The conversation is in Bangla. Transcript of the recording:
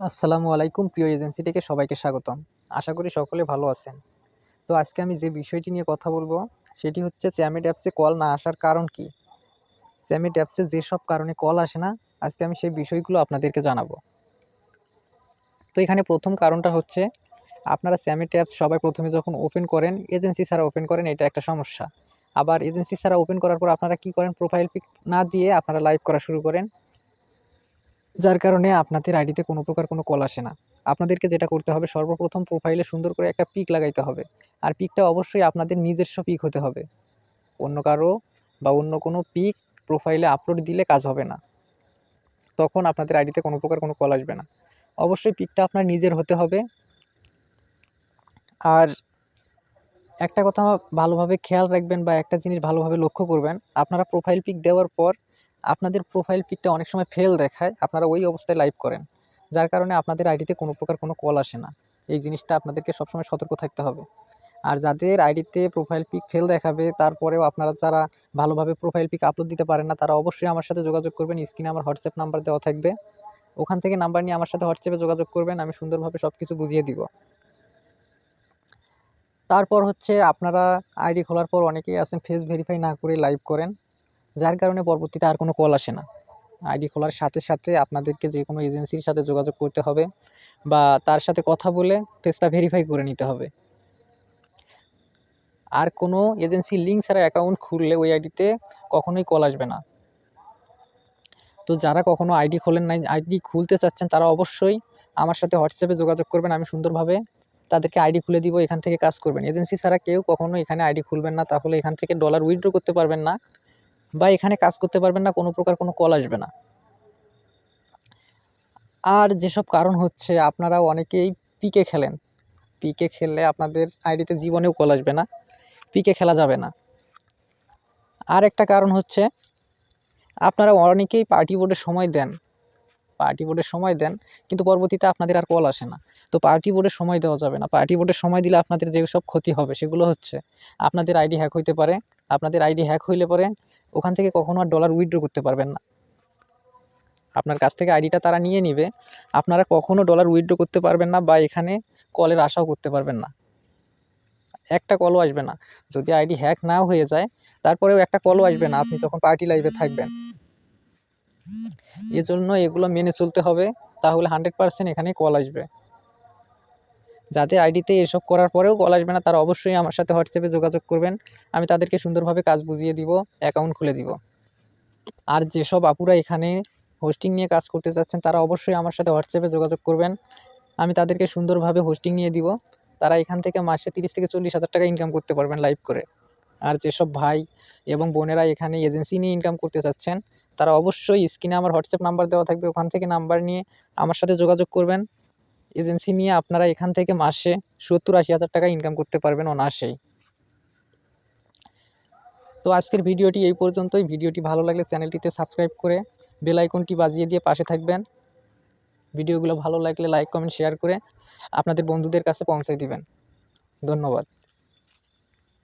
আসসালামু আলাইকুম, প্রিয় এজেন্সি থেকে সবাইকে স্বাগতম। আশা করি সকলে ভালো আছেন। তো আজকে আমি যে বিষয়টি নিয়ে কথা বলব, সেটি হচ্ছে চ্যামেট অ্যাপসে কল না আসার কারণ কি? চ্যামেট অ্যাপসে যেসব কারণে কল আসে না, আজকে আমি সেই বিষয়গুলো আপনাদেরকে জানাব। তো এখানে প্রথম কারণটা হচ্ছে, আপনারা স্যামেট অ্যাপস সবাই প্রথমে যখন ওপেন করেন, এজেন্সি ছাড়া ওপেন করেন, এটা একটা সমস্যা। আবার এজেন্সি ছাড়া ওপেন করার পর আপনারা কি করেন, প্রোফাইল পিক না দিয়ে আপনারা লাইভ করা শুরু করেন। যার কারণে আপনাদের আইডিতে কোনো প্রকার কোনো কল আসে না। আপনাদেরকে যেটা করতে হবে, সর্বপ্রথম প্রোফাইলে সুন্দর করে একটা পিক লাগাইতে হবে। আর পিকটা অবশ্যই আপনাদের নিজস্ব পিক হতে হবে। অন্য কারও বা অন্য কোনো পিক প্রোফাইলে আপলোড দিলে কাজ হবে না। তখন আপনাদের আইডিতে কোনো প্রকার কোনো কল আসবে না। অবশ্যই পিকটা আপনার নিজের হতে হবে। আর একটা কথা ভালোভাবে খেয়াল রাখবেন বা একটা জিনিস ভালোভাবে লক্ষ্য করবেন, আপনারা প্রোফাইল পিক দেওয়ার পর আপনাদের প্রোফাইল পিকটা অনেক সময় ফেল দেখায়, আপনারা ওই অবস্থায় লাইভ করেন। যার কারণে আপনাদের আইডিতে কোনো প্রকার কোনো কল আসে না। এই জিনিসটা আপনাদেরকে সবসময় সতর্ক থাকতে হবে। আর যাদের আইডিতে প্রোফাইল পিক ফেল দেখাবে, তারপরেও আপনারা যারা ভালোভাবে প্রোফাইল পিক আপলোড দিতে পারেন না, তারা অবশ্যই আমার সাথে যোগাযোগ করবেন। স্ক্রিনে আমার হোয়াটসঅ্যাপ নাম্বার দেওয়া থাকবে। ওখান থেকে নাম্বার নিয়ে আমার সাথে হোয়াটসঅ্যাপে যোগাযোগ করবেন, আমি সুন্দরভাবে সব কিছু বুঝিয়ে দিব। তারপর হচ্ছে আপনারা আইডি খোলার পর অনেকেই আছেন ফেস ভেরিফাই না করে লাইভ করেন। যার কারণে পরবর্তীতে আর কোনো কল আসে না। আইডি খোলার সাথে সাথে আপনাদেরকে যে কোনো এজেন্সির সাথে যোগাযোগ করতে হবে বা তার সাথে কথা বলে ফেসটা ভেরিফাই করে নিতে হবে। আর কোনো এজেন্সি লিঙ্ক ছাড়া অ্যাকাউন্ট খুললে ওই আইডিতে কখনোই কল আসবে না। তো যারা কখনো আইডি খোলেন নাই, আইডি খুলতে চাচ্ছেন তারা অবশ্যই আমার সাথে হোয়াটসঅ্যাপে যোগাযোগ করবেন, আমি সুন্দরভাবে তাদেরকে আইডি খুলে দিব, এখান থেকে কাজ করবেন। এজেন্সি ছাড়া কেউ কখনো এখানে আইডি খুলবেন না, তাহলে এখান থেকে ডলার উইথড্র করতে পারবেন না। বা এখানে কাজ করতে পারবেন না, কোনো প্রকার কোনো কল আসবে না। আর যেসব কারণ হচ্ছে, আপনারা অনেকেই পিকে খেলেন। পিকে খেললে আপনাদের আইডিতে জীবনেও কল আসবে না, পিকে খেলা যাবে না। আর একটা কারণ হচ্ছে, আপনারা অনেকেই পার্টি বোর্ডে সময় দেন। পার্টি বোর্ডের সময় দেন, কিন্তু পরবর্তীতে আপনাদের আর কল আসে না। তো পার্টি বোর্ডের সময় দেওয়া যাবে না। পার্টি বোর্ডের সময় দিলে আপনাদের যেসব ক্ষতি হবে সেগুলো হচ্ছে, আপনাদের আইডি হ্যাক হইতে পারে, আপনাদের আইডি হ্যাক হইলে পরে ওখান থেকে কখনো আর ডলার উইথড্র করতে পারবেন না। আপনার কাছ থেকে আইডিটা তারা নিয়ে নিবে, আপনারা কখনো ডলার উইথড্র করতে পারবেন না বা এখানে কলের আশাও করতে পারবেন না। একটা কলও আসবে না। যদি আইডি হ্যাক নাও হয়ে যায়, তারপরেও একটা কলও আসবে না। আপনি যখন পার্টি লাইভে থাকবেন এজন্য এগুলো মেনে চলতে হবে, তাহলে হান্ড্রেড পারসেন্ট এখানে কল আসবে। যাদের আইডিতে এসব করার পরেও কল আসবে না, তারা অবশ্যই আমার সাথে হোয়াটসঅ্যাপে যোগাযোগ করবেন, আমি তাদেরকে সুন্দরভাবে কাজ বুঝিয়ে দিব অ্যাকাউন্ট খুলে দিব। আর যেসব আপুরা এখানে হোস্টিং নিয়ে কাজ করতে চাচ্ছেন, তারা অবশ্যই আমার সাথে হোয়াটসঅ্যাপে যোগাযোগ করবেন, আমি তাদেরকে সুন্দরভাবে হোস্টিং নিয়ে দিব, তারা এখান থেকে মাসে তিরিশ থেকে চল্লিশ হাজার টাকা ইনকাম করতে পারবেন লাইভ করে। আর যেসব ভাই এবং বোনেরা এখানে এজেন্সি নিয়ে ইনকাম করতে চাচ্ছেন তারা অবশ্যই স্ক্রিনে আমার হোয়াটসঅ্যাপ নাম্বার দেওয়া থাকবে, ওখান থেকে নাম্বার নিয়ে আমার সাথে যোগাযোগ করবেন। এজেন্সি নিয়ে আপনারা এখান থেকে মাসে সত্তর আশি হাজার টাকা ইনকাম করতে পারবেন অনায়াসেই তো আজকের ভিডিওটি এই পর্যন্তই। ভিডিওটি ভালো লাগলে চ্যানেলটিতে সাবস্ক্রাইব করে বেল আইকনটি বাজিয়ে দিয়ে পাশে থাকবেন। ভিডিওগুলো ভালো লাগলে লাইক, কমেন্ট, শেয়ার করে আপনাদের বন্ধুদের কাছে পৌঁছে দিবেন। ধন্যবাদ।